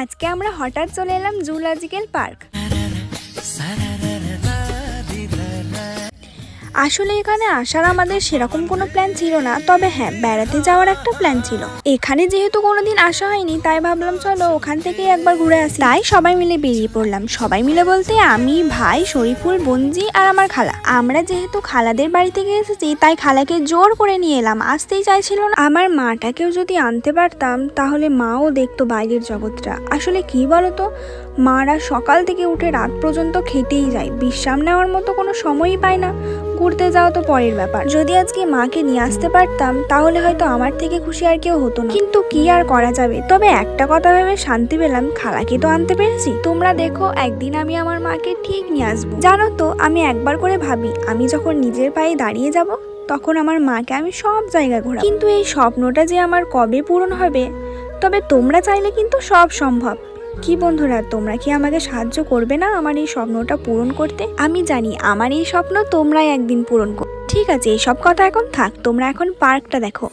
আজকে আমরা হঠাৎ চলে এলাম জুলজিক্যাল পার্ক। আসলে এখানে আসার আমাদের সেরকম কোনো প্ল্যান ছিল না, তবে হ্যাঁ বেড়াতে যাওয়ার একটা প্ল্যান ছিল। এখানে যেহেতু কোনোদিন আসা হয়নি, তাই ভাবলাম চলো ওখান থেকে একবার ঘুরে আসি। তাই সবাই মিলে বেরিয়ে পড়লাম। সবাই মিলে বলতে আমি, ভাই, শরীফুল বঞ্জি আর আমার খালা। আমরা যেহেতু খালাদের বাড়ি থেকে এসেছি, তাই খালাকে জোর করে নিয়ে এলাম। আসতেই চাইছিল না। আমার মাটাকেও যদি আনতে পারতাম, তাহলে মাও দেখতো বাইরের জগৎটা। আসলে কি বলতো? মারা সকাল থেকে উঠে রাত পর্যন্ত খেতেই যায়। বিশ্রাম নেওয়ার মতো কোনো সময়ই পায় না। ঘুরতে যাওয়া তো পরের ব্যাপার। যদি আজকে মাকে নিয়ে আসতে পারতাম, তাহলে হয়তো আমার থেকে খুশি আর কেউ হতো না। কিন্তু কি আর করা যাবে? তবে একটা কথা ভেবে শান্তি পেলাম। খালাকে তো আনতে পেরেছি। তোমরা দেখো, একদিন আমি আমার মাকে ঠিক নিয়ে আসব। জানো তো, আমি একবার করে ভাবি, আমি যখন নিজের পায়ে দাঁড়িয়ে যাব, তখন আমার মাকে আমি সব জায়গায় ঘোরাবো। কিন্তু এই স্বপ্নটা যে আমার কবে পূরণ হবে, তবে তোমরা চাইলে কিন্তু সব সম্ভব। কি বন্ধুরা, তোমরা কি আমাকে সাহায্য করবে না আমার এই স্বপ্নটা পূরণ করতে? আমি জানি আমার এই স্বপ্ন তোমরাই একদিন পূরণ কর ঠিক আছে, এইসব কথা এখন থাক, তোমরা এখন পার্কটা দেখো।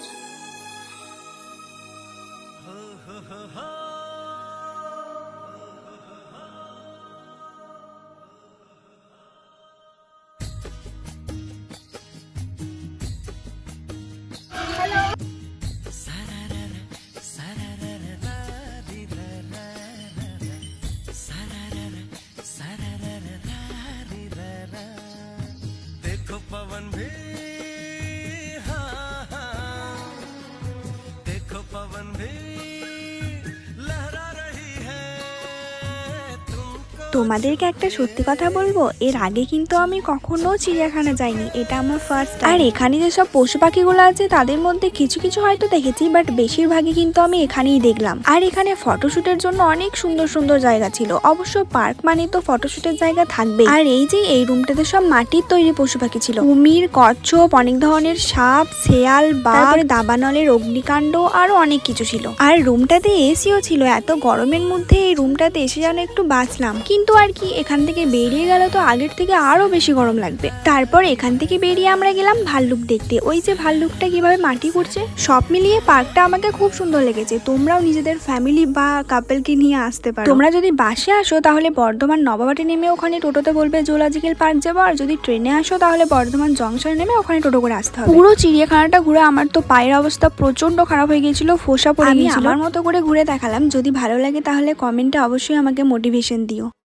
তোমাদেরকে একটা সত্যি কথা বলব? এর আগে কিন্তু আমি কখনো চিড়িয়াখানা যাইনি। এটা আমার ফার্স্ট আর এখানে যেসব পশু পাখিগুলো আছে তাদের মধ্যে কিছু কিছু হয়তো দেখেছি বাট বেশিরভাগই কিন্তু আমি এখানেই দেখলাম। আর এখানে ফটোশুটের জন্য অনেক সুন্দর সুন্দর জায়গা ছিল। অবশ্য পার্ক মানে তো ফটোশুটের জায়গা থাকবে আর এই যে এই রুমটাতে সব মাটির তৈরি পশু পাখি ছিল। কুমির কচ্ছপ অনেক ধরনের সাপ শেয়াল বা দাবানলের অগ্নিকাণ্ড আরও অনেক কিছু ছিল। আর রুমটাতে এসিও ছিল। এত গরমের মধ্যে এই রুমটাতে এসে যেন একটু বাঁচলাম। কিন্তু আর কি এখান থেকে বেরিয়ে গেল তো আগের থেকে আরও বেশি গরম লাগবে। তারপর এখান থেকে বেরিয়ে আমরা গেলাম ভাল্লুক দেখতে। ওই যে ভাল্লুকটা কীভাবে মাটি করছে সব মিলিয়ে পার্কটা আমাকে খুব সুন্দর লেগেছে। তোমরাও নিজেদের ফ্যামিলি বা কাপেলকে নিয়ে আসতে পারো। তোমরা যদি বাসে আসো তাহলে বর্ধমান নবাবাটি নেমে ওখানে টোটোতে বলবে জুলজিক্যাল পার্ক যাব। আর যদি ট্রেনে আসো তাহলে বর্ধমান জংশনে নেমে ওখানে টোটো করে আসতে হবে। পুরো চিড়িয়াখানাটা ঘুরে আমার তো পায়ের অবস্থা প্রচণ্ড খারাপ হয়ে গিয়েছিল ফোসা পড়ে গিয়েছিল। আমার মতো করে ঘুরে দেখালাম। যদি ভালো লাগে তাহলে কমেন্টে অবশ্যই আমাকে মোটিভেশন দিও।